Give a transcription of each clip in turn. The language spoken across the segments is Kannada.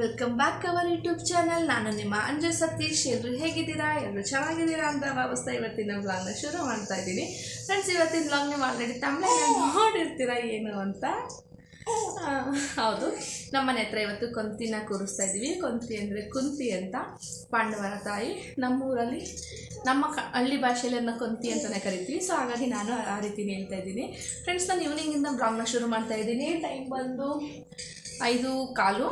Welcome back our YouTube channel ನಾನು ನಿಮ್ಮ ಅಂಜು ಸತೀಶ್. ಎಲ್ಲರೂ ಹೇಗಿದ್ದೀರಾ? ಎಲ್ಲರೂ ಚೆನ್ನಾಗಿದ್ದೀರಾ ಅಂತ ಭಾವಿಸ್ತಾ ಇವತ್ತಿನ ವ್ಲಾಗ್ನ ಶುರು ಮಾಡ್ತಾ ಇದ್ದೀನಿ. ಫ್ರೆಂಡ್ಸ್ ಇವತ್ತಿನ ವ್ಲಾಗ್ ನೀವು ಆಲ್ರೆಡಿ ತಮ್ಮನೆ ನೋಡಿರ್ತೀರಾ ಏನು ಅಂತ? ಹೌದು. ಹೌದು ನಮ್ಮನೆ ಹತ್ರ ಇವತ್ತು ಕೊಂತಿನ ಕೂರಿಸ್ತಾ ಇದ್ದೀವಿ. ಕೊಂತಿ ಅಂದರೆ ಕುಂತಿ ಅಂತ ಪಾಂಡವರ ತಾಯಿ. ನಮ್ಮೂರಲ್ಲಿ ನಮ್ಮ ಕ, ಹಳ್ಳಿ ಭಾಷೆಯಲ್ಲಿ ಅದನ್ನ ಕೊಂತಿ ಅಂತಲೇ ಕರಿತೀವಿ. ಸೊ ಹಾಗಾಗಿ ನಾನು ಆ ರೀತಿನೇ ಹೇಳ್ತಾ ಇದ್ದೀನಿ. ಫ್ರೆಂಡ್ಸ್ ನಾನು ಈವ್ನಿಂಗಿಂದ ಬ್ಲಾಗ್ನ ಶುರು ಮಾಡ್ತಾ ಇದ್ದೀನಿ. ಟೈಮ್ ಬಂದು ಐದು ಕಾಲು.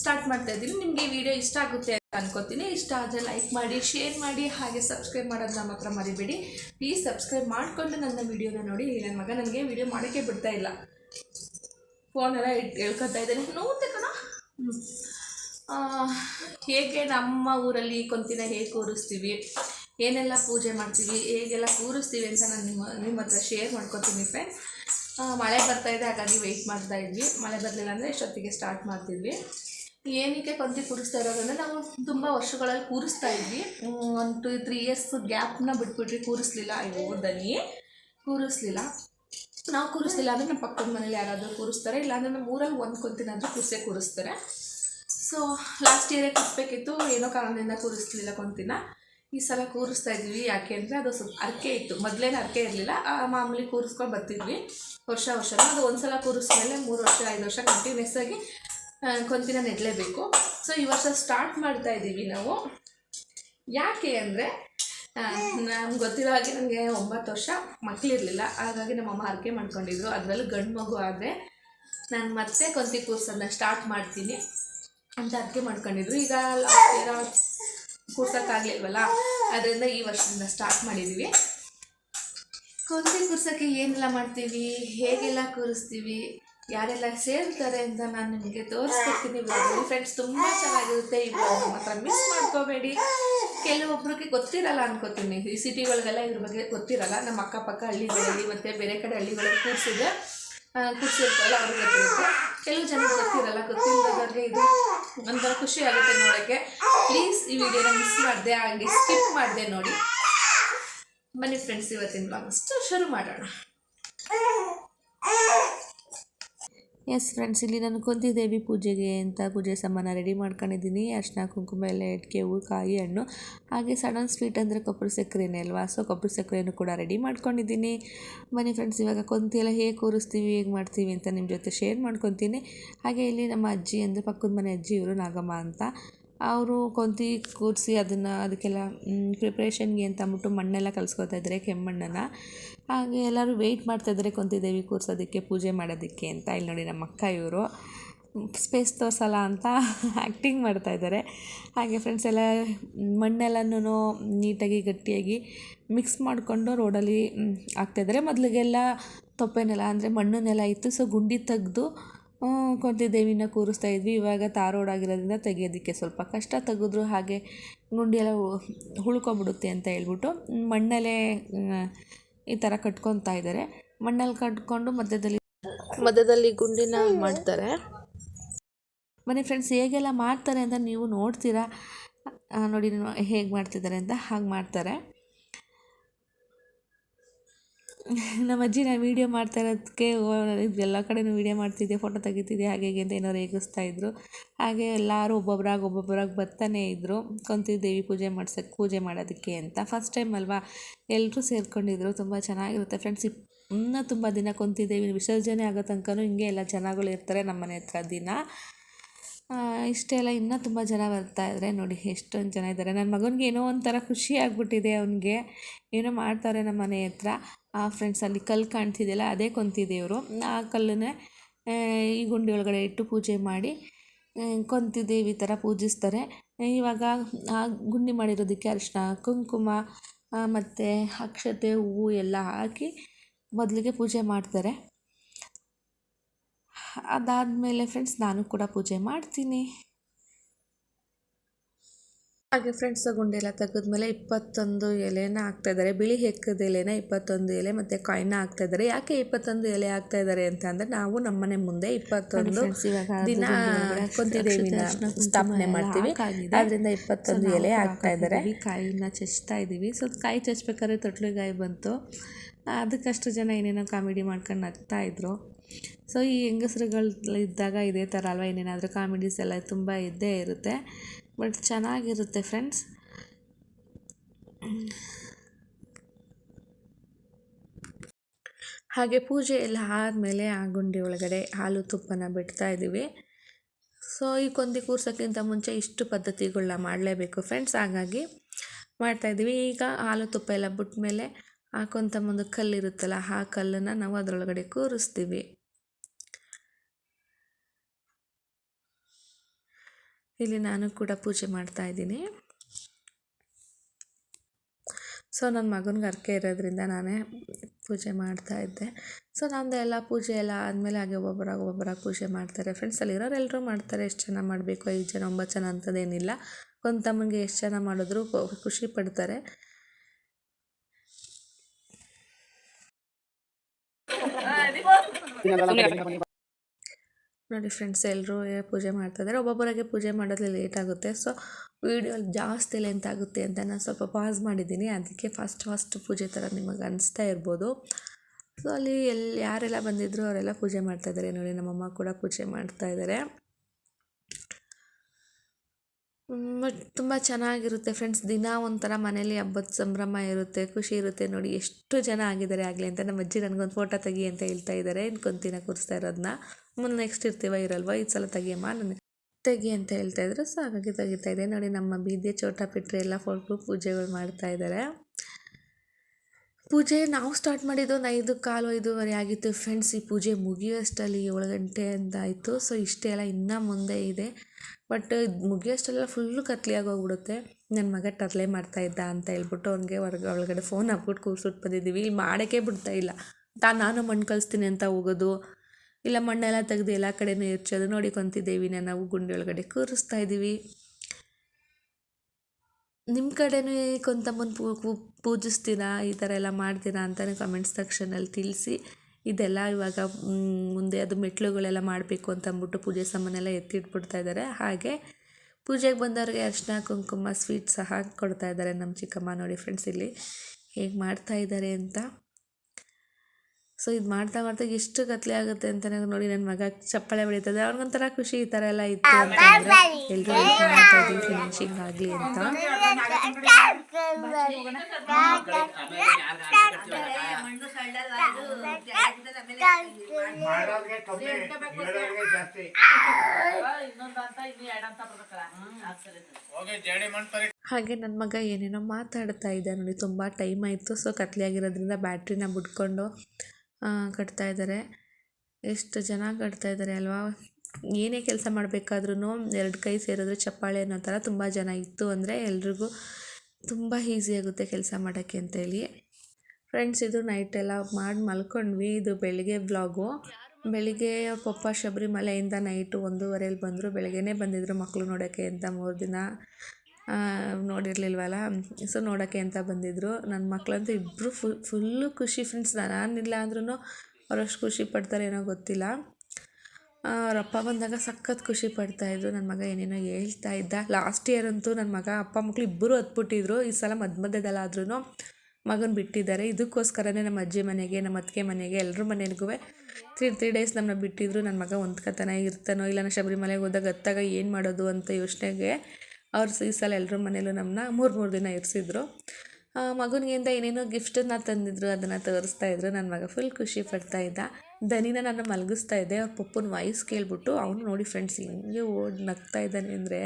ಸ್ಟಾರ್ಟ್ ಮಾಡ್ತಾ ಇದ್ದೀನಿ. ನಿಮಗೆ ವಿಡಿಯೋ ಇಷ್ಟ ಆಗುತ್ತೆ ಅಂತ ಅನ್ಕೋತೀನಿ. ಇಷ್ಟ ಆದರೆ ಲೈಕ್ ಮಾಡಿ ಶೇರ್ ಮಾಡಿ, ಹಾಗೆ ಸಬ್ಸ್ಕ್ರೈಬ್ ಮಾಡೋದನ್ನ ಮಾತ್ರ ಮರಿಬೇಡಿ. ಪ್ಲೀಸ್ ಸಬ್ಸ್ಕ್ರೈಬ್ ಮಾಡಿಕೊಂಡು ನನ್ನ ವಿಡಿಯೋನ ನೋಡಿ. ನನ್ನ ಮಗ ನನಗೆ ವಿಡಿಯೋ ಮಾಡೋಕ್ಕೆ ಬಿಡ್ತಾ ಇಲ್ಲ. ಫೋನೆಲ್ಲ ಇಟ್ ಹೇಳ್ಕೊತಾ ಇದ್ದಾನೆ. ನೋಡ್ತೆ ಕಣ. ಹೇಗೆ ನಮ್ಮ ಊರಲ್ಲಿ ಕೊಂತಿನ ಹೇಗೆ ಕೂರಿಸ್ತೀವಿ? ಏನೆಲ್ಲ ಪೂಜೆ ಮಾಡ್ತೀವಿ? ಹೇಗೆಲ್ಲ ಕೂರಿಸ್ತೀವಿ ಅಂತ ನಾನು ನಿಮ್ಮ ನಿಮ್ಮ ಹತ್ರ ಶೇರ್ ಮಾಡ್ಕೊತೀನಿ ಫ್ರೆಂಡ್ಸ್ ಮಳೆ ಬರ್ತಾ ಇದೆ, ಹಾಗಾಗಿ ವೆಯ್ಟ್ ಮಾಡ್ತಾ ಇದ್ವಿ. ಮಳೆ ಬರಲಿಲ್ಲ ಅಂದರೆ ಇಷ್ಟೊತ್ತಿಗೆ ಸ್ಟಾರ್ಟ್ ಮಾಡ್ತಿದ್ವಿ. ಏನಕ್ಕೆ ಕೊಂತಿ ಕೂರಿಸ್ತಾ ಇರೋದಂದರೆ ನಾವು ತುಂಬ ವರ್ಷಗಳಲ್ಲಿ ಕೂರಿಸ್ತಾ ಇದ್ವಿ. ಒಂದು ಟು ತ್ರೀ ಇಯರ್ಸ್ ಗ್ಯಾಪ್ನ ಬಿಟ್ಬಿಟ್ರಿ ಕೂರಿಸ್ಲಿಲ್ಲ. ಅಯ್ಯೋ, ದನಿ. ಕೂರಿಸ್ಲಿಲ್ಲ. ನಾವು ಕೂರಿಸ್ಲಿಲ್ಲ ಅಂದರೆ ನಮ್ಮ ಪಕ್ಕದ ಮನೇಲಿ ಯಾರಾದರೂ ಕೂರಿಸ್ತಾರೆ, ಇಲ್ಲಾಂದರೆ ನಮ್ಮ ಊರಲ್ಲಿ ಒಂದು ಕೊಂತಿನಾದರೂ ಕುರ್ಸೆ ಕೂರಿಸ್ತಾರೆ. ಸೊ ಲಾಸ್ಟ್ ಇಯರೇ ಕೂರಿಸ್ಬೇಕಿತ್ತು, ಏನೋ ಕಾರಣದಿಂದ ಕೂರಿಸ್ಲಿಲ್ಲ ಕೊಂತಿನ. ಈ ಸಲ ಕೂರಿಸ್ತಾ ಇದ್ವಿ. ಯಾಕೆ ಅಂದರೆ ಅದು ಸ್ವಲ್ಪ ಅರ್ಕೆ ಇತ್ತು. ಮೊದಲೇನು ಅರ್ಕೆ ಇರಲಿಲ್ಲ. ಆ ಮಾಮೂಲಿ ಕೂರಿಸ್ಕೊಂಡು ಬರ್ತಿದ್ವಿ. ವರ್ಷ ವರ್ಷ ಅದು ಒಂದು ಸಲ ಕೂರಿಸ್ಮೇಲೆ ಮೂರು ವರ್ಷ, ಐದು ವರ್ಷ ಕಂಟಿನ್ಯೂಸ್ ಆಗಿ ಕೊಂತಿನ ನೆಡಲೇಬೇಕು. ಸೊ ಈ ವರ್ಷ ಸ್ಟಾರ್ಟ್ ಮಾಡ್ತಾ ಇದ್ದೀವಿ ನಾವು. ಯಾಕೆ ಅಂದರೆ ನಮ್ಗೆ ಗೊತ್ತಿರೋ ಹಾಗೆ ನನಗೆ ಒಂಬತ್ತು ವರ್ಷ ಮಕ್ಕಳಿರಲಿಲ್ಲ ಹಾಗಾಗಿ ನಮ್ಮಮ್ಮ ಅರ್ಕೆ ಮಾಡ್ಕೊಂಡಿದ್ರು. ಅದರಲ್ಲೂ ಗಂಡು ಮಗು ಆದರೆ ನಾನು ಮತ್ತೆ ಕೊಂತಿ ಕೂರ್ಸೋದನ್ನ ಸ್ಟಾರ್ಟ್ ಮಾಡ್ತೀನಿ ಅಂತ ಅರ್ಕೆ ಮಾಡ್ಕೊಂಡಿದ್ರು. ಈಗ ಲಾಸ್ಟ್ ಇಯರ್ ಕೂರ್ಸೋಕ್ಕಾಗಲಿಲ್ವಲ್ಲ? ಅದರಿಂದ ಈ ವರ್ಷದಿಂದ ಸ್ಟಾರ್ಟ್ ಮಾಡಿದ್ದೀವಿ ಕೊಂತಿ ಕೂರ್ಸೋಕ್ಕೆ ಏನೆಲ್ಲ ಮಾಡ್ತೀವಿ? ಹೇಗೆಲ್ಲ ಕೂರಿಸ್ತೀವಿ? ಯಾರೆಲ್ಲ ಸೇರ್ತಾರೆ ಅಂತ ನಾನು ನಿಮಗೆ ತೋರಿಸ್ಕೊಡ್ತೀನಿ. ಫ್ರೆಂಡ್ಸ್ ತುಂಬ ಚೆನ್ನಾಗಿರುತ್ತೆ. ಈ ಬ್ಲಾಗ್ ಮಾತ್ರ ಮಿಸ್ ಮಾಡ್ಕೋಬೇಡಿ. ಕೆಲವೊಬ್ರಿಗೆ ಗೊತ್ತಿರಲ್ಲ ಅನ್ಕೋತೀನಿ. ಈ ಸಿಟಿಗಳಿಗೆಲ್ಲ ಇದ್ರ ಬಗ್ಗೆ ಗೊತ್ತಿರಲ್ಲ. ನಮ್ಮ ಅಕ್ಕಪಕ್ಕ ಹಳ್ಳಿಗಳಲ್ಲಿ ಮತ್ತು ಬೇರೆ ಕಡೆ ಹಳ್ಳಿಗಳಲ್ಲಿ ಕೂರಿಸಿದ್ರೆ ಕೂರಿಸಿರ್ತಾರಲ್ಲ, ಅವ್ರಿಗೆ ಗೊತ್ತಿರುತ್ತೆ. ಕೆಲವು ಜನ ಗೊತ್ತಿರಲ್ಲ ಗೊತ್ತಿಲ್ಲದಾದ್ರೆ ಇದು ಒಂಥರ ಖುಷಿ ಆಗುತ್ತೆ ನೋಡೋಕ್ಕೆ. ಪ್ಲೀಸ್ ಈ ವಿಡಿಯೋನ ಮಿಸ್ ಮಾಡಿದೆ, ಹಾಗೆ ಸ್ಕಿಪ್ ಮಾಡಿದೆ ನೋಡಿ. ಬನ್ನಿ ಫ್ರೆಂಡ್ಸ್ ಇವತ್ತಿನ ಬ್ಲಾಗ್ ಅಷ್ಟು ಶುರು ಮಾಡೋಣ. ಎಸ್ ಫ್ರೆಂಡ್ಸ್ ಇಲ್ಲಿ ನಾನು ಕುಂತಿದ್ದೇವಿ ಪೂಜೆಗೆ ಅಂತ ಪೂಜೆ ಸಾಮಾನು ರೆಡಿ ಮಾಡ್ಕೊಂಡಿದ್ದೀನಿ. ಅರ್ಶಿನ, ಕುಂಕುಮ ಎಲ್ಲ ಇಟ್ಕೆ ಹೂವು ಕಾಯಿ ಹಣ್ಣು, ಹಾಗೆ ಸಡನ್ ಸ್ವೀಟ್ ಅಂದರೆ ಕೊಬ್ಬರಿ ಸಕ್ಕರೆನೇ ಅಲ್ವಾ? ಸೊ ಕೊಬ್ಬರಿ ಸಕ್ಕರೆಯನ್ನು ಕೂಡ ರೆಡಿ ಮಾಡ್ಕೊಂಡಿದ್ದೀನಿ. ಬನ್ನಿ ಫ್ರೆಂಡ್ಸ್ ಇವಾಗ ಕೊಂತಿ ಎಲ್ಲ ಹೇಗೆ ಕೂರಿಸ್ತೀವಿ, ಹೇಗೆ ಮಾಡ್ತೀವಿ ಅಂತ ನಿಮ್ಮ ಜೊತೆ ಶೇರ್ ಮಾಡ್ಕೊತೀನಿ. ಹಾಗೆ ಇಲ್ಲಿ ನಮ್ಮ ಅಜ್ಜಿ ಅಂದರೆ ಪಕ್ಕದ ಮನೆ ಅಜ್ಜಿ ಇವರು ನಾಗಮ್ಮ ಅಂತ. ಅವರು ಕೊಂತಿ ಕೂರಿಸಿ ಅದನ್ನು ಅದಕ್ಕೆಲ್ಲ ಪ್ರಿಪ್ರೇಷನ್ಗೆ ಅಂತ ಅಂದ್ಬಿಟ್ಟು ಮಣ್ಣೆಲ್ಲ ಕಲಿಸ್ಕೊತಾ ಇದ್ದಾರೆ ಕೆಮ್ಮಣ್ಣನ್ನು. ಹಾಗೆ ಎಲ್ಲರೂ ವೆಯ್ಟ್ ಮಾಡ್ತಾ ಇದ್ದಾರೆ ಕೊಂತಿ ದೇವಿ ಕೂರಿಸೋದಕ್ಕೆ, ಪೂಜೆ ಮಾಡೋದಕ್ಕೆ ಅಂತ. ಇಲ್ಲಿ ನೋಡಿ ನಮ್ಮ ಅಕ್ಕ ಇವರು. ಸ್ಪೇಸ್ ತೋರಿಸಲ್ಲ ಅಂತ ಆ್ಯಕ್ಟಿಂಗ್ ಮಾಡ್ತಾಯಿದ್ದಾರೆ ಹಾಗೆ ಫ್ರೆಂಡ್ಸ್ ಎಲ್ಲ ಮಣ್ಣೆಲ್ಲನೂ ನೀಟಾಗಿ, ಗಟ್ಟಿಯಾಗಿ ಮಿಕ್ಸ್ ಮಾಡಿಕೊಂಡು ರೋಡಲ್ಲಿ ಹಾಕ್ತಾಯಿದ್ದಾರೆ ಮೊದಲಿಗೆಲ್ಲ ತೊಪ್ಪೆನೆಲ್ಲ ಅಂದರೆ ಮಣ್ಣು ಇತ್ತು ಸೊ ಗುಂಡಿ ತೆಗೆದು ಕೊಂತಿ ದೇವಿನ ಕೂರಿಸ್ತಾ ಇದ್ವಿ. ಇವಾಗ ತಾರ್ ರೋಡ್ ಆಗಿರೋದ್ರಿಂದ ತೆಗಿಯೋದಕ್ಕೆ ಸ್ವಲ್ಪ ಕಷ್ಟ ತೆಗೆದ್ರು ಹಾಗೆ ಗುಂಡಿ ಎಲ್ಲ ಹುಳ್ಕೊಂಬಿಡುತ್ತೆ ಅಂತ ಹೇಳ್ಬಿಟ್ಟು ಮಣ್ಣಲ್ಲೇ ಈ ಥರ ಕಟ್ಕೊತಾ ಇದ್ದಾರೆ. ಮಣ್ಣಲ್ಲಿ ಕಟ್ಕೊಂಡು ಮಧ್ಯದಲ್ಲಿ ಮಧ್ಯದಲ್ಲಿ ಗುಂಡಿನ ಮಾಡ್ತಾರೆ. ಬನ್ನಿ ಫ್ರೆಂಡ್ಸ್ ಹೇಗೆಲ್ಲ ಮಾಡ್ತಾರೆ ಅಂತ ನೀವು ನೋಡ್ತೀರಾ? ನೋಡಿ ಹೇಗೆ ಮಾಡ್ತಿದ್ದಾರೆ ಅಂತ ಹಾಗೆ ಮಾಡ್ತಾರೆ. ನಮ್ಮ ಅಜ್ಜಿ ನಾನು ವೀಡಿಯೋ ಮಾಡ್ತಾ ಇರೋದಕ್ಕೆ ಎಲ್ಲ ಕಡೆನೂ ವೀಡಿಯೋ ಮಾಡ್ತಿದ್ದೆ ಫೋಟೋ ತೆಗಿತಿದ್ದೆ, ಹಾಗೆ ಹೀಗೆ ಅಂತ ಏನೋ ರೇಗಿಸ್ತಾ ಇದ್ದರು ಹಾಗೆ ಎಲ್ಲರೂ ಒಬ್ಬೊಬ್ರಾಗಿ ಒಬ್ಬೊಬ್ಬರಾಗಿ ಬರ್ತಾನೆ ಇದ್ದರು ಕೊಂತಿ ದೇವಿ ಪೂಜೆ ಮಾಡ್ಸಕ್ಕೆ ಪೂಜೆ ಮಾಡೋದಕ್ಕೆ ಅಂತ. ಫಸ್ಟ್ ಟೈಮ್ ಅಲ್ವಾ? ಎಲ್ಲರೂ ಸೇರ್ಕೊಂಡಿದ್ರು. ತುಂಬ ಚೆನ್ನಾಗಿರುತ್ತೆ ಫ್ರೆಂಡ್ಸ್ ಇನ್ನೂ ತುಂಬ ದಿನ ಕೊಂತಿದ್ದೇವೆ. ವಿಸರ್ಜನೆ ಆಗೋ ತನಕನೂ ಹಿಂಗೆ ಎಲ್ಲ ಜನಗಳು ಇರ್ತಾರೆ ನಮ್ಮ ಮನೆ ಹತ್ರ ದಿನ. ಇಷ್ಟೇ ಎಲ್ಲ ಇನ್ನೂ ತುಂಬ ಜನ ಬರ್ತಾ ಇದ್ದಾರೆ ನೋಡಿ, ಎಷ್ಟೊಂದು ಜನ ಇದ್ದಾರೆ ನನ್ನ ಮಗನಿಗೆ ಏನೋ ಒಂಥರ ಖುಷಿ ಆಗಿಬಿಟ್ಟಿದೆ ಅವನಿಗೆ. ಏನೋ ಮಾಡ್ತಾರೆ ನಮ್ಮ ಮನೆ ಹತ್ರ. ಫ್ರೆಂಡ್ಸ್ ಅಲ್ಲಿ ಕಲ್ಲು ಕಾಣ್ತಿದೆಯಲ್ಲ ಅದೇ ಕೊಂತಿದೇವರು ಆ ಕಲ್ಲನ್ನೇ ಈ ಗುಂಡಿ ಒಳಗಡೆ ಇಟ್ಟು ಪೂಜೆ ಮಾಡಿ ಆ, ಕೊಂತಿದೇವಿ ಥರ ಪೂಜಿಸ್ತಾರೆ. ಇವಾಗ ಆ ಗುಂಡಿ ಮಾಡಿರೋದಕ್ಕೆ ಅರಿಶಿನ ಕುಂಕುಮ ಮತ್ತು ಅಕ್ಷತೆ ಹೂವು ಎಲ್ಲ ಹಾಕಿ ಮೊದಲಿಗೆ ಪೂಜೆ ಮಾಡ್ತಾರೆ. ಅದಾದಮೇಲೆ ಫ್ರೆಂಡ್ಸ್ ನಾನು ಕೂಡ ಪೂಜೆ ಮಾಡ್ತೀನಿ. ಹಾಗೆ ಫ್ರೆಂಡ್ಸ್ ಗುಂಡಿ ಎಲ್ಲ ತೆಗೆದ್ಮೇಲೆ ಇಪ್ಪತ್ತೊಂದು ಎಲೆನ ಹಾಕ್ತಾಯಿದ್ದಾರೆ ಬಿಳಿ ಹೆಕ್ಕದ ಎಲೆನ ಇಪ್ಪತ್ತೊಂದು ಎಲೆ ಮತ್ತು ಕಾಯಿನ ಹಾಕ್ತಾಯಿದ್ದಾರೆ ಯಾಕೆ ಇಪ್ಪತ್ತೊಂದು ಎಲೆ ಹಾಕ್ತಾ ಇದ್ದಾರೆ ಅಂತ ಅಂದರೆ ನಾವು ನಮ್ಮನೆ ಮುಂದೆ ಇಪ್ಪತ್ತೊಂದು ದಿನ ಕುಂತಿದ್ದೇವಿನ ಸ್ಥಾಪನೆ ಮಾಡ್ತೀವಿ. ಅದರಿಂದ ಇಪ್ಪತ್ತೊಂದು ಎಲೆ ಹಾಕ್ತಾ ಇದ್ದಾರೆ. ಕಾಯಿನ ಚಚ್ತಾ ಇದ್ದೀವಿ. ಸೊ ಕಾಯಿ ಚಚ್ಬೇಕಾದ್ರೆ ತೊಟ್ಲುಗಾಯಿ ಬಂತು. ಅದಕ್ಕಷ್ಟು ಜನ ಏನೇನೋ ಕಾಮಿಡಿ ಮಾಡ್ಕೊಂಡು ನಗ್ತಾ ಇದ್ರು. ಸೊ ಈ ಹೆಂಗಸ್ರುಗಳು ಇದ್ದಾಗ ಇದೇ ಥರ ಅಲ್ವಾ? ಇನ್ನೇನಾದರೂ ಕಾಮಿಡೀಸ್ ಎಲ್ಲ ತುಂಬ ಇದ್ದೇ ಇರುತ್ತೆ. ಬಟ್ ಚೆನ್ನಾಗಿರುತ್ತೆ ಫ್ರೆಂಡ್ಸ್. ಹಾಗೆ ಪೂಜೆ ಎಲ್ಲ ಆದಮೇಲೆ ಆ ಗುಂಡಿ ಒಳಗಡೆ ಹಾಲು ತುಪ್ಪನ ಬಿಡ್ತಾ ಇದ್ದೀವಿ. ಸೊ ಈ ಕೊಂದಿ ಕೂರ್ಸೋಕ್ಕಿಂತ ಮುಂಚೆ ಇಷ್ಟು ಪದ್ಧತಿಗಳನ್ನ ಮಾಡಲೇಬೇಕು ಫ್ರೆಂಡ್ಸ್. ಹಾಗಾಗಿ ಮಾಡ್ತಾಯಿದ್ದೀವಿ ಈಗ ಹಾಲು ತುಪ್ಪ ಎಲ್ಲ ಬಿಟ್ಟ ಮೇಲೆ ಹಾಕೊಂತ ಮುಂದೆ ಕಲ್ಲಿರುತ್ತಲ್ಲ, ಆ ಕಲ್ಲನ್ನು ನಾವು ಅದರೊಳಗಡೆ ಕೂರಿಸ್ತೀವಿ. ಇಲ್ಲಿ ನಾನು ಕೂಡ ಪೂಜೆ ಮಾಡ್ತಾ ಇದ್ದೀನಿ. ಸೊ ನನ್ನ ಮಗನಿಗೆ ಅರ್ಕೆ ಇರೋದ್ರಿಂದ ನಾನೇ ಪೂಜೆ ಮಾಡ್ತಾ ಇದ್ದೆ. ಸೊ ನಂದು ಎಲ್ಲ ಪೂಜೆ ಎಲ್ಲ ಆದಮೇಲೆ ಹಾಗೆ ಒಬ್ಬೊಬ್ಬರಾಗ ಒಬ್ಬೊಬ್ಬರಾಗ ಪೂಜೆ ಮಾಡ್ತಾರೆ. ಫ್ರೆಂಡ್ಸ್ ಅಲ್ಲಿರೋರು ಎಲ್ಲರೂ ಮಾಡ್ತಾರೆ, ಎಷ್ಟು ಜನ ಮಾಡಬೇಕು, ಐದು ಜನ ಒಂಬತ್ತು ಜನ ಅಂಥದ್ದೇನಿಲ್ಲ ಒಂದು ತಮ್ಮನಿಗೆ ಎಷ್ಟು ಜನ ಮಾಡಿದ್ರು ಖುಷಿ ಪಡ್ತಾರೆ. ನೋಡಿ ಫ್ರೆಂಡ್ಸ್ ಎಲ್ಲರೂ ಪೂಜೆ ಮಾಡ್ತಾ ಇದ್ದಾರೆ ಒಬ್ಬೊಬ್ಬರಾಗೆ ಪೂಜೆ ಮಾಡೋದು ಲೇಟ್ ಆಗುತ್ತೆ. ಸೊ ವೀಡಿಯೋ ಜಾಸ್ತಿ ಲೆಂತ್ ಆಗುತ್ತೆ ಅಂತ ನಾನು ಸ್ವಲ್ಪ ಪಾಸ್ ಮಾಡಿದ್ದೀನಿ. ಅದಕ್ಕೆ ಫಸ್ಟ್ ಫಸ್ಟ್ ಪೂಜೆ ಥರ ನಿಮಗೆ ಅನಿಸ್ತಾ ಇರ್ಬೋದು. ಸೊ ಅಲ್ಲಿ ಎಲ್ಲಿ ಯಾರೆಲ್ಲ ಬಂದಿದ್ರು, ಅವರೆಲ್ಲ ಪೂಜೆ ಮಾಡ್ತಾ ಇದ್ದಾರೆ ನೋಡಿ, ನಮ್ಮಮ್ಮ ಕೂಡ ಪೂಜೆ ಮಾಡ್ತಾ ಇದ್ದಾರೆ ಬಟ್ ತುಂಬ ಚೆನ್ನಾಗಿರುತ್ತೆ ಫ್ರೆಂಡ್ಸ್ ದಿನ ಒಂಥರ ಮನೇಲಿ ಹಬ್ಬದ ಸಂಭ್ರಮ ಇರುತ್ತೆ, ಖುಷಿ ಇರುತ್ತೆ ನೋಡಿ. ಎಷ್ಟು ಜನ ಆಗಿದ್ದಾರೆ ಆಗಲಿ ಅಂತ ನಮ್ಮ ಅಜ್ಜಿ ನನಗೊಂದು ಫೋಟೋ ತೆಗಿ ಅಂತ ಹೇಳ್ತಾ ಇದ್ದಾರೆ ಇನ್ಕೊಂತಿನ ಕೂರಿಸ್ತಾ ಇರೋದನ್ನ ಮುಂದೆ ನೆಕ್ಸ್ಟ್ ಇರ್ತೀವ ಇರಲ್ವ? ಈ ಸಲ ತೆಗಿಯಮ್ಮ? ನನಗೆ ತೆಗಿ ಅಂತ ಹೇಳ್ತಾ ಇದ್ರು. ಸೊ ಹಾಗಾಗಿ ತೆಗಿತಾ ಇದೆ ನೋಡಿ, ನಮ್ಮ ಬೀದಿಯ ಚೋಟ ಪಿಟ್ರೆ ಎಲ್ಲ ಫೋಟೋ ಪೂಜೆಗಳು ಮಾಡ್ತಾ ಇದ್ದಾರೆ ಪೂಜೆ ನಾವು ಸ್ಟಾರ್ಟ್ ಮಾಡಿದ್ದು ಒಂದು ಐದು ಕಾಲು ಐದೂವರೆ ಆಗಿತ್ತು ಫ್ರೆಂಡ್ಸ್ ಈ ಪೂಜೆ ಮುಗಿಯೋಷ್ಟಲ್ಲಿ ಏಳು ಗಂಟೆ ಅಂತ ಆಯಿತು. ಸೊ ಇಷ್ಟೇ ಎಲ್ಲ ಇನ್ನೂ ಮುಂದೆ ಇದೆ. ಬಟ್ ಮುಗಿಯೋಷ್ಟೆಲ್ಲ ಫುಲ್ಲು ಕತ್ಲಿಯಾಗಿ ಹೋಗ್ಬಿಡುತ್ತೆ ನನ್ನ ಮಗ ಟರ್ಲೆ ಮಾಡ್ತಾ ಇದ್ದ ಅಂತ ಹೇಳ್ಬಿಟ್ಟು ಅವ್ನಿಗೆ ಹೊರಗೆ ಒಳಗಡೆ ಫೋನ್ ಹಾಕ್ಬಿಟ್ಟು ಕೂರ್ಸ್ಬಿಟ್ಟು ಬಂದಿದ್ದೀವಿ. ಇಲ್ಲಿ ಮಾಡೋಕ್ಕೆ ಬಿಡ್ತಾ ಇಲ್ಲ. ತಾ, ನಾನು ಮಣ್ಣು ಕಳಿಸ್ತೀನಿ ಅಂತ ಹೋಗೋದು. ಇಲ್ಲ ಮಣ್ಣೆಲ್ಲ ತೆಗೆದು ಎಲ್ಲ ಕಡೆನೂ ಎರ್ಚೋದು. ನೋಡಿಕೊಂತಿದ್ದೇವೆ. ನಾವು ಗುಂಡಿ ಒಳಗಡೆ ಕೂರಿಸ್ತಾ ಇದ್ದೀವಿ. ನಿಮ್ಮ ಕಡೆನೂ ಕೊಂತಮ್ಮನ ಪೂಜಿಸ್ತೀರಾ? ಈ ಥರ ಎಲ್ಲ ಮಾಡ್ತೀರಾ ಅಂತಲೇ ಕಮೆಂಟ್ಸ್ ಸೆಕ್ಷನಲ್ಲಿ ತಿಳಿಸಿ. ಇದೆಲ್ಲ ಇವಾಗ ಮುಂದೆ ಅದು ಮೆಟ್ಲುಗಳೆಲ್ಲ ಮಾಡಬೇಕು ಅಂತ ಅಂದ್ಬಿಟ್ಟು ಪೂಜೆ ಸಾಮಾನೆಲ್ಲ ಎತ್ತಿಟ್ಬಿಡ್ತಾ ಇದ್ದಾರೆ ಹಾಗೆ ಪೂಜೆಗೆ ಬಂದವ್ರಿಗೆ ಅರಿಶಿನ, ಕುಂಕುಮ ಸ್ವೀಟ್ ಸಹ ಕೊಡ್ತಾ ಇದ್ದಾರೆ ನಮ್ಮ ಚಿಕ್ಕಮ್ಮ ನೋಡಿ ಫ್ರೆಂಡ್ಸ್ ಇಲ್ಲಿ. ಹೇಗೆ ಮಾಡ್ತಾ ಇದ್ದಾರೆ ಅಂತ. ಸೊ ಇದು ಮಾಡ್ತಾ ಮಾಡ್ತಾ ಎಷ್ಟು ಕತ್ಲೆ ಆಗುತ್ತೆ ಅಂತ ನೋಡಿ ನನ್ನ ಮಗ ಚಪ್ಪಾಳೆ ಬೆಳೀತದೆ ಅವ್ನಿಗೊಂಥರ ಖುಷಿ ಈ ಥರ ಎಲ್ಲ ಇತ್ತು ಅಂತ ಎಲ್ಲರೂ ಫಿನಿಶಿಂಗ್ ಆಗಲಿ ಅಂತ. ಹೋಗಿ ನನ್ನ ಮಗ ಏನೇನೋ ಮಾತಾಡ್ತಾ ಇದ್ದ ನೋಡಿ, ತುಂಬ ಟೈಮ್ ಆಯಿತು. ಸೊ ಕತ್ಲೆ ಆಗಿರೋದ್ರಿಂದ ಬ್ಯಾಟ್ರಿನ ಬಿಟ್ಕೊಂಡು ಕಟ್ತಾ ಇದ್ದಾರೆ. ಎಷ್ಟು ಜನ ಕಟ್ತಾ ಇದ್ದಾರೆ ಅಲ್ವಾ? ಏನೇ ಕೆಲಸ ಮಾಡಬೇಕಾದ್ರೂ ಎರಡು ಕೈ ಸೇರಿದ್ರೆ ಚಪ್ಪಾಳೆ ಅನ್ನೋ ಥರ ತುಂಬ ಜನ ಇತ್ತು ಅಂದರೆ ಎಲ್ರಿಗೂ ತುಂಬ ಈಸಿ ಆಗುತ್ತೆ ಕೆಲಸ ಮಾಡೋಕ್ಕೆ ಅಂತೇಳಿ. ಫ್ರೆಂಡ್ಸ್ ಇದು ನೈಟ್ ಎಲ್ಲ ಮಾಡಿ ಮಲ್ಕೊಂಡ್ವಿ. ಇದು ಬೆಳಿಗ್ಗೆ ಬ್ಲಾಗು ಬೆಳಿಗ್ಗೆ ಪಪ್ಪ ಶಬರಿಮಲೆಯಿಂದ ನೈಟು ಒಂದೂವರೆಯಲ್ಲಿ ಬಂದರು. ಬೆಳಗ್ಗೆನೇ ಬಂದಿದ್ದರು ಮಕ್ಕಳು ನೋಡೋಕ್ಕೆ ಅಂತ ಮೂರು ದಿನ. ನೋಡಿರ್ಲಿಲ್ವಲ್ಲ? ಸೊ ನೋಡೋಕ್ಕೆ ಅಂತ ಬಂದಿದ್ದರು ನನ್ನ ಮಕ್ಕಳಂತೂ ಇಬ್ಬರು ಫುಲ್ ಫುಲ್ಲು ಖುಷಿ ಫ್ರೆಂಡ್ಸ್ ನಾನಿಲ್ಲ ಅಂದ್ರೂ ಅವರಷ್ಟು ಖುಷಿ ಪಡ್ತಾರೆ ಏನೋ ಗೊತ್ತಿಲ್ಲ. ಅವರಪ್ಪ ಬಂದಾಗ ಸಖತ್ ಖುಷಿ ಪಡ್ತಾಯಿದ್ರು ನನ್ನ ಮಗ ಏನೇನೋ ಹೇಳ್ತಾ ಇದ್ದ. ಲಾಸ್ಟ್ ಇಯರ್ ಅಂತೂ ನನ್ನ ಮಗ, ಅಪ್ಪ ಮಕ್ಕಳು ಇಬ್ಬರು ಹತ್ಬಿಟ್ಟಿದ್ರು ಈ ಸಲ ಮಧ್ಯ ಮಧ್ಯದಲ್ಲಾದ್ರೂ ಮಗನ ಬಿಟ್ಟಿದ್ದಾರೆ. ಇದಕ್ಕೋಸ್ಕರನೇ ನಮ್ಮ ಅಜ್ಜಿ ಮನೆಗೆ, ನಮ್ಮ ಅತ್ತಿಗೆ ಮನೆಗೆ ಎಲ್ಲರ ಮನೆಗೂ ತ್ರೀ ತ್ರೀ ಡೇಸ್ ನಮ್ಮನ್ನ ಬಿಟ್ಟಿದ್ರು. ನನ್ನ ಮಗ ಹೊಂದ್ಕತಾನೆ ಇರ್ತಾನೋ ಇಲ್ಲ ನಾನು ಶಬರಿಮಲೆಗೆ ಹೋದಾಗ ಹತ್ತಾಗ ಏನು ಮಾಡೋದು ಅಂತ ಯೋಚನೆಗೆ ಅವ್ರು ಈ ಸಲ ಎಲ್ಲರ ಮನೇಲೂ ನಮ್ಮನ್ನ ಮೂರು ಮೂರು ದಿನ ಇರಿಸಿದ್ರು. ಮಗನಿಗಿಂದ ಏನೇನೋ ಗಿಫ್ಟನ್ನ ತಂದಿದ್ರು, ಅದನ್ನು ತೋರಿಸ್ತಾ ಇದ್ರು. ನನ್ನ ಮಗ ಫುಲ್ ಖುಷಿ ಪಡ್ತಾ ಇದ್ದ. ದನಿನ ನಾನು ಮಲಗಿಸ್ತಾ ಇದ್ದೆ. ಅವ್ರ ಪಪ್ಪನ ವಾಯ್ಸ್ ಕೇಳಿಬಿಟ್ಟು ಅವನು ನೋಡಿ ಫ್ರೆಂಡ್ಸ್ ಹಿಂಗೆ ಓಡ್ ನಗ್ತಾ ಇದ್ದಾನೆ ಅಂದರೆ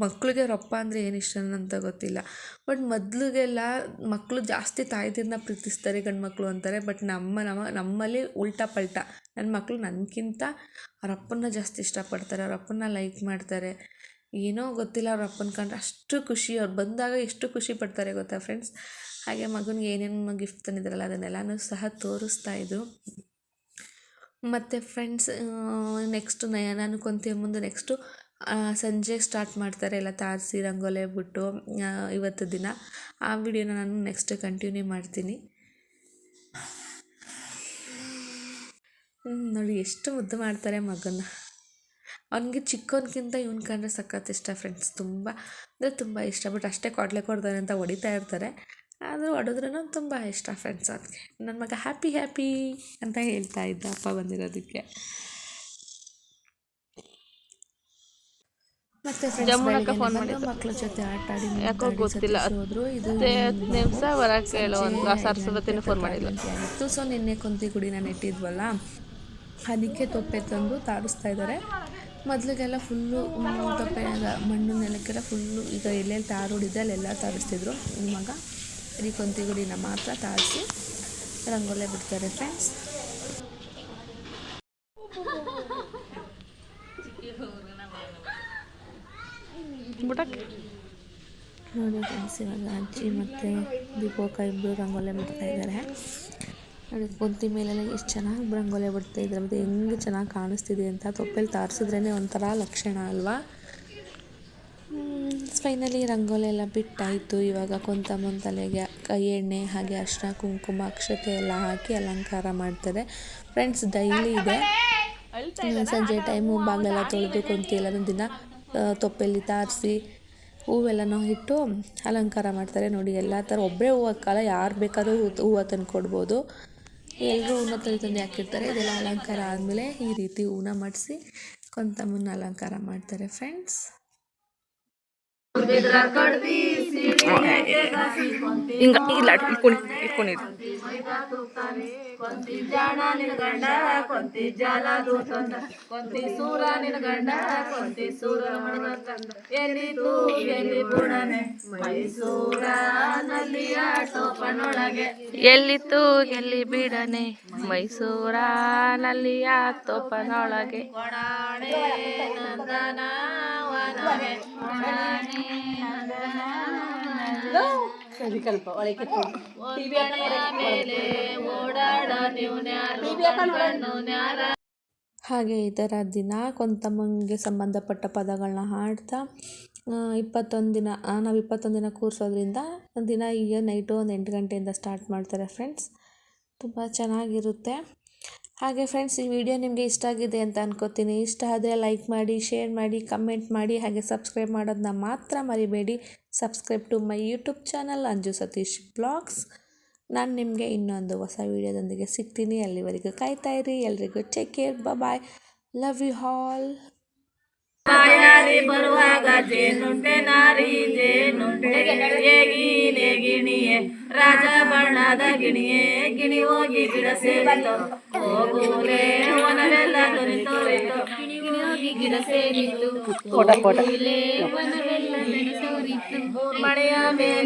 ಮಕ್ಕಳಿಗೆ ಅವ್ರ ಅಪ್ಪ ಅಂದರೆ ಏನು ಇಷ್ಟ ಅಂತ ಗೊತ್ತಿಲ್ಲ. ಬಟ್ ಮೊದಲಿಗೆಲ್ಲ ಮಕ್ಕಳು ಜಾಸ್ತಿ ತಾಯ್ದಿರನ್ನ ಪ್ರೀತಿಸ್ತಾರೆ ಗಂಡು ಮಕ್ಕಳು ಅಂತಾರೆ. ಬಟ್ ನಮ್ಮ ನಮ್ಮ, ನಮ್ಮಲ್ಲಿ ಉಲ್ಟಾ ಪಲ್ಟಾ. ನನ್ನ ಮಕ್ಕಳು ನನಗಿಂತ ಅವ್ರ ಅಪ್ಪನ್ನ ಜಾಸ್ತಿ ಇಷ್ಟಪಡ್ತಾರೆ. ಅವ್ರ ಲೈಕ್ ಮಾಡ್ತಾರೆ. ಏನೋ ಗೊತ್ತಿಲ್ಲ ಅವ್ರ ಅಪ್ಪನ ಕಂಡ್ರೆ ಅಷ್ಟು ಖುಷಿ, ಅವ್ರು ಬಂದಾಗ ಎಷ್ಟು ಖುಷಿ ಪಡ್ತಾರೆ ಗೊತ್ತಾ ಫ್ರೆಂಡ್ಸ್ ಹಾಗೆ ಮಗನಿಗೆ ಏನೇನು ಗಿಫ್ಟ್ ತಂದಿದ್ದಾರಲ್ಲ ಅದನ್ನೆಲ್ಲನೂ ಸಹ ತೋರಿಸ್ತಾ ಇದ್ರು. ಮತ್ತು ಫ್ರೆಂಡ್ಸ್ ನೆಕ್ಸ್ಟು ನಾನು ಕೊಂತಿ ಮುಂದೆ ನೆಕ್ಸ್ಟು ಸಂಜೆ ಸ್ಟಾರ್ಟ್ ಮಾಡ್ತಾರೆ ಎಲ್ಲ ತಾರಸಿ, ರಂಗೋಲೆ ಬಿಟ್ಟು ಇವತ್ತು ದಿನ. ಆ ವಿಡಿಯೋನ ನಾನು ನೆಕ್ಸ್ಟ್ ಕಂಟಿನ್ಯೂ ಮಾಡ್ತೀನಿ. ನೋಡಿ ಎಷ್ಟು ಮುದ್ದು ಮಾಡ್ತಾರೆ ಮಗನ ಅವನಿಗೆ ಚಿಕ್ಕವನಿಗಿಂತ ಇವ್ನ ಕಂಡ್ರೆ ಸಖತ್ ಇಷ್ಟ ಫ್ರೆಂಡ್ಸ್ ತುಂಬ. ಅಂದರೆ ತುಂಬ ಇಷ್ಟ ಬಟ್ ಅಷ್ಟೇ ಕೊಡ್ಲೆ ಕೊಡ್ತಾನೆ ಅಂತ ಹೊಡಿತಾ ಇರ್ತಾರೆ. ಆದರೂ ಹೊಡೆದ್ರೂ ತುಂಬ ಇಷ್ಟ ಫ್ರೆಂಡ್ಸ್ ಅದಕ್ಕೆ ನನ್ನ ಮಗ ಹ್ಯಾಪಿ ಹ್ಯಾಪಿ ಅಂತ ಹೇಳ್ತಾ ಇದ್ದ ಅಪ್ಪ ಬಂದಿರೋದಕ್ಕೆ. ಮತ್ತೆ ಮಕ್ಕಳ ಜೊತೆ ಆಟ ಆಡಿ ಯಾಕೋ ಗೊತ್ತಿಲ್ಲ. ಹೋದ್ರು. ಇದು ನಿಮಿಷ ಬರಕ್ಕೆ ಹೇಳು ಒಂದು ಸರಸ್ವತಿನ ಫೋನ್ ಮಾಡಿಲ್ಲ. ಸೊ ನಿನ್ನೆ ಗುಡಿ ಗುಡಿನ ನೆಟ್ಟಿದ್ವಲ್ಲ? ಅದಕ್ಕೆ ತೊಪ್ಪೆ ತಂದು ತಾರಿಸ್ತಾ ಇದ್ದಾರೆ. ಮೊದಲಿಗೆಲ್ಲ ಫುಲ್ಲು ಅದ ಮಣ್ಣು ನೆಲಕ್ಕೆಲ್ಲ ಫುಲ್ಲು ಈಗ ಎಲ್ಲೆಲ್ಲಿ ತಾರು ಅಲ್ಲೆಲ್ಲ ತಾರಿಸ್ತಿದ್ರು. ಇವಾಗ ಈ ಕೊಂತಿ ಗುಡಿನ ಮಾತ್ರ ತಾರಿಸಿ ರಂಗೋಲೆ ಬಿಡ್ತಾರೆ ಫ್ರೆಂಡ್ಸ್ ನೋಡಿ ಫ್ರೆಂಡ್ಸ್ ಇವಾಗ ಅಜ್ಜಿ ಮತ್ತು ದೀಪೋಕ ಇಬ್ಬರು ರಂಗೋಲೆ ಬಿಡ್ತಾ ಇದ್ದಾರೆ. ನೋಡಿ ಕೊಂತಿ ಮೇಲೆಲ್ಲ ಎಷ್ಟು ಚೆನ್ನಾಗಿ ರಂಗೋಲೆ ಬಿಡ್ತಾ ಇದ್ರೆ. ಮತ್ತು ಹೆಂಗೆ ಚೆನ್ನಾಗಿ ಕಾಣಿಸ್ತಿದೆ ಅಂತ ತೊಪ್ಪೆಲಿ ತಾರಿಸಿದ್ರೇ ಒಂಥರ ಲಕ್ಷಣ ಅಲ್ವಾ? ಫೈನಲಿ ರಂಗೋಲಿ ಎಲ್ಲ ಬಿಟ್ಟಾಯಿತು. ಇವಾಗ ಕೊಂತಮ್ಮನ ತಲೆಗೆ ಕೈ ಎಣ್ಣೆ ಹಾಗೆ ಅರಿಶಿನ ಕುಂಕುಮ ಅಕ್ಷತೆ ಎಲ್ಲ ಹಾಕಿ ಅಲಂಕಾರ ಮಾಡ್ತಾರೆ. ಫ್ರೆಂಡ್ಸ್ ಡೈಲಿ ಇದೆ. ಸಂಜೆ ಟೈಮು ಬಾಗಿಲೆಲ್ಲ ತೊಳೆದು ಕುಂತಿ ಎಲ್ಲನೂ ದಿನ ಆ, ತೊಪ್ಪೆಲಿ ತಾರಿಸಿ ಹೂವೆಲ್ಲನೂ ಇಟ್ಟು ಅಲಂಕಾರ ಮಾಡ್ತಾರೆ. ನೋಡಿ ಎಲ್ಲ ಥರ ಒಬ್ಬರೇ ಹೂವು ಹಾಕಲ್ಲ ಯಾರು ಬೇಕಾದ್ರೂ ಹೂವು ತಂದು ಕೊಡ್ಬೋದು ಎಲ್ಲರೂ ಹೂನ ತಂದು ತಂದು ಹಾಕಿರ್ತಾರೆ. ಇದೆಲ್ಲ ಅಲಂಕಾರ ಆದಮೇಲೆ ಈ ರೀತಿ ಹೂನ ಮಾಡಿಸಿ ಕೊಂತಮ್ಮನ ಅಲಂಕಾರ ಮಾಡ್ತಾರೆ ಫ್ರೆಂಡ್ಸ್ ಹಿಂಗ ಇಲ್ಲ ಇಟ್ಕೊಂಡು ಇಟ್ಕೊಂಡಿದ್ದು ಎಲ್ಲಿತ್ತು ಎಲ್ಲಿ ಬಿಡನೆ? ಮೈಸೂರ ನಲ್ಲಿಯ ತೋಪನೊಳಗೆ. ಹಾಗೆ ಈ ಥರ ದಿನ ಕೊಂತಮ್ಮಂಗೆ ಸಂಬಂಧಪಟ್ಟ ಪದಗಳನ್ನ ಹಾಡ್ತಾ ಇಪ್ಪತ್ತೊಂದು ದಿನ ನಾವು ಇಪ್ಪತ್ತೊಂದು ದಿನ ಕೂರಿಸೋದ್ರಿಂದ ದಿನ ಈಗ ನೈಟು ಒಂದು ಎಂಟು ಗಂಟೆಯಿಂದ ಸ್ಟಾರ್ಟ್ ಮಾಡ್ತಾರೆ ಫ್ರೆಂಡ್ಸ್ ತುಂಬ ಚೆನ್ನಾಗಿರುತ್ತೆ. ಹಾಗೆ ಫ್ರೆಂಡ್ಸ್ ಈ ವಿಡಿಯೋ ನಿಮಗೆ ಇಷ್ಟ ಆಗಿದೆ ಅಂತ ಅನ್ಕೋತೀನಿ. ಇಷ್ಟ ಆದರೆ ಲೈಕ್ ಮಾಡಿ ಶೇರ್ ಮಾಡಿ ಕಮೆಂಟ್ ಮಾಡಿ, ಹಾಗೆ ಸಬ್ಸ್ಕ್ರೈಬ್ ಮಾಡೋದನ್ನ ಮಾತ್ರ ಮರಿಬೇಡಿ. Subscribe to my YouTube channel Anju Satish blogs ನಾನು ನಿಮಗೆ ಇನ್ನೊಂದು ಹೊಸ ವೀಡಿಯೋದೊಂದಿಗೆ ಸಿಗ್ತೀನಿ. ಅಲ್ಲಿವರೆಗೂ ಕಾಯ್ತಾ ಇರಿ. ಎಲ್ರಿಗೂ take care bye love you ಹಾಲ್ ಬಾಯಾರಿ ಬರುವಾಗ ಜೇನುಂಟೆ ನಾರಿ, ಜೇನುಂಟೆ ಗಿಣಿಯೇ ರಾಜ ಬಣ್ಣದ ಗಿಣಿಯೇ ಗಿಣಿ ಹೋಗಿ ಗಿಡ ವನವೆಲ್ಲ ಗಿಣಿ ಗಿಡ ಸೇರಿತು ವನವೆಲ್ಲ ಮಳೆಯ ಮೇಲೆ